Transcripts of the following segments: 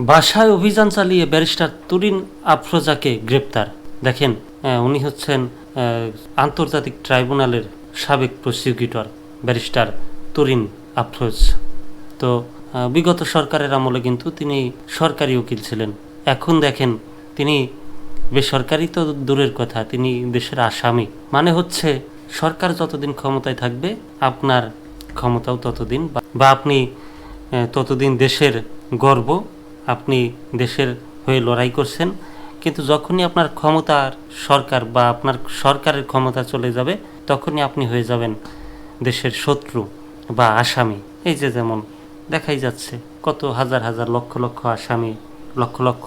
বাসায় অভিযান চালিয়ে ব্যারিস্টার তুরিন আফরোজাকে গ্রেপ্তার। দেখেন উনি হচ্ছেন আন্তর্জাতিক ট্রাইব্যুনালের সাবেক প্রসিকিউটর, ব্যারিস্টার তুরিন আফরোজ। তো বিগত সরকারের আমলে কিন্তু তিনি সরকারি উকিল ছিলেন। এখন দেখেন, তিনি বেসরকারি তো দূরের কথা, তিনি দেশের আসামি। মানে হচ্ছে, সরকার যতদিন ক্ষমতায় থাকবে, আপনার ক্ষমতাও ততদিন বা- আপনি ততদিন দেশের গর্ব আপনি দেশের হয়ে লড়াই করছেন, কিন্তু যখনই আপনার ক্ষমতার সরকার বা আপনার সরকারের ক্ষমতা চলে যাবে, তখনই আপনি হয়ে যাবেন দেশের শত্রু বা আসামি। এই যে যেমন দেখাই যাচ্ছে, কত হাজার হাজার লক্ষ লক্ষ আসামি, লক্ষ লক্ষ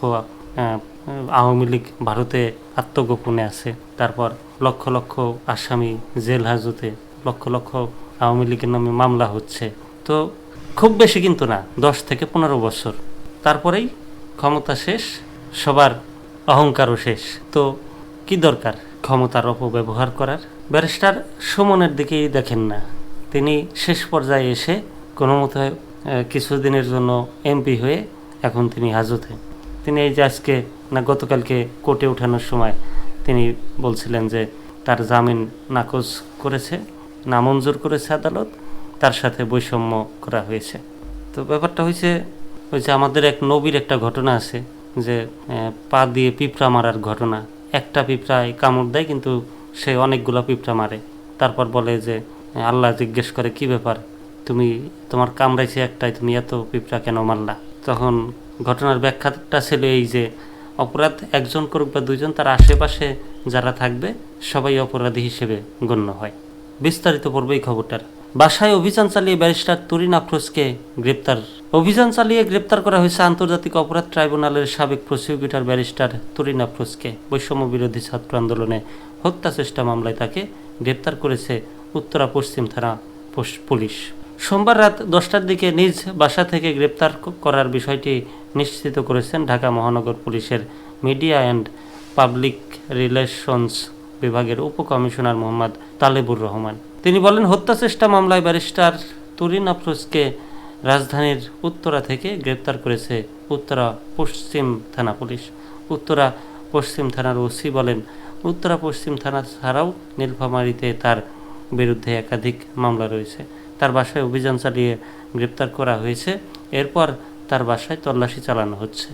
আওয়ামী লীগ ভারতে আত্মগোপনে আছে, তারপর লক্ষ লক্ষ আসামি জেল হাজতে, লক্ষ লক্ষ আওয়ামী লীগের নামে মামলা হচ্ছে। তো খুব বেশি কিন্তু না, দশ থেকে পনেরো বছর। তারপরেই ক্ষমতা শেষ, সবার অহংকারও শেষ। তো কি দরকার ক্ষমতার অপব্যবহার করার? ব্যারিস্টার সুমনের দিকেই দেখেন না। তিনি শেষ পর্যায়ে এসে কোনো মতো কিছুদিনের জন্য এমপি হয়ে এখন তিনি হাজতে। তিনি এই যে আজকে না গতকালকে কোর্টে ওঠানোর সময় তিনি বলছিলেন যে তার জামিন নাকচ করেছে, নামঞ্জুর করেছে আদালত, তার সাথে বৈষম্য করা হয়েছে। তো ব্যাপারটা হয়েছে ওই যে আমাদের এক নবীর একটা ঘটনা আছে যে পা দিয়ে পিঁপড়া মারার ঘটনা। একটা পিঁপড়ায় কামড় দেয়, কিন্তু সে অনেকগুলো পিঁপড়া মারে। তারপর বলে যে আল্লাহ জিজ্ঞেস করে, কি ব্যাপার? তুমি, তোমার কামড়াইছে একটাই তুমি এত পিঁপড়া কেন মারলা? তখন ঘটনার ব্যাখ্যাটা ছিল এই যে, অপরাধ একজন করুক বা দুজন তার আশেপাশে যারা থাকবে, সবাই অপরাধী হিসেবে গণ্য হয়। বিস্তারিত পড়বে এই খবরটার। বাসায় অভিযান চালিয়ে ব্যারিস্টার তুরিন আফরোজকে গ্রেপ্তার অভিযান চালিয়ে গ্রেপ্তার করা হয়েছে আন্তর্জাতিক অপরাধ ট্রাইব্যুনালের সাবেক প্রসিকিউটর ব্যারিস্টার তুরিন আফরোজকে বৈষম্য বিরোধী ছাত্র আন্দোলনে হত্যা চেষ্টা মামলায় তাকে গ্রেপ্তার করেছে উত্তরা পশ্চিম থানা পুলিশ। সোমবার রাত দশটার দিকে নিজ বাসা থেকে গ্রেপ্তার করার বিষয়টি নিশ্চিত করেছেন ঢাকা মহানগর পুলিশের মিডিয়া অ্যান্ড পাবলিক রিলেশনস বিভাগের উপকমিশনার মোহাম্মদ তালেবুর রহমান। তিনি বলেন, হত্যা চেষ্টা মামলায় ব্যারিস্টার তুরিন আফরোজকে রাজধানীর উত্তরা থেকে গ্রেপ্তার করেছে উত্তরা পশ্চিম থানা পুলিশ। উত্তরা পশ্চিম থানার ওসি বলেন, উত্তরা পশ্চিম থানা ছাড়াও নীলফামারিতে তার বিরুদ্ধে একাধিক মামলা রয়েছে। তার বাসায় অভিযান চালিয়ে গ্রেপ্তার করা হয়েছে। এরপর তার বাসায় তল্লাশি চালানো হচ্ছে।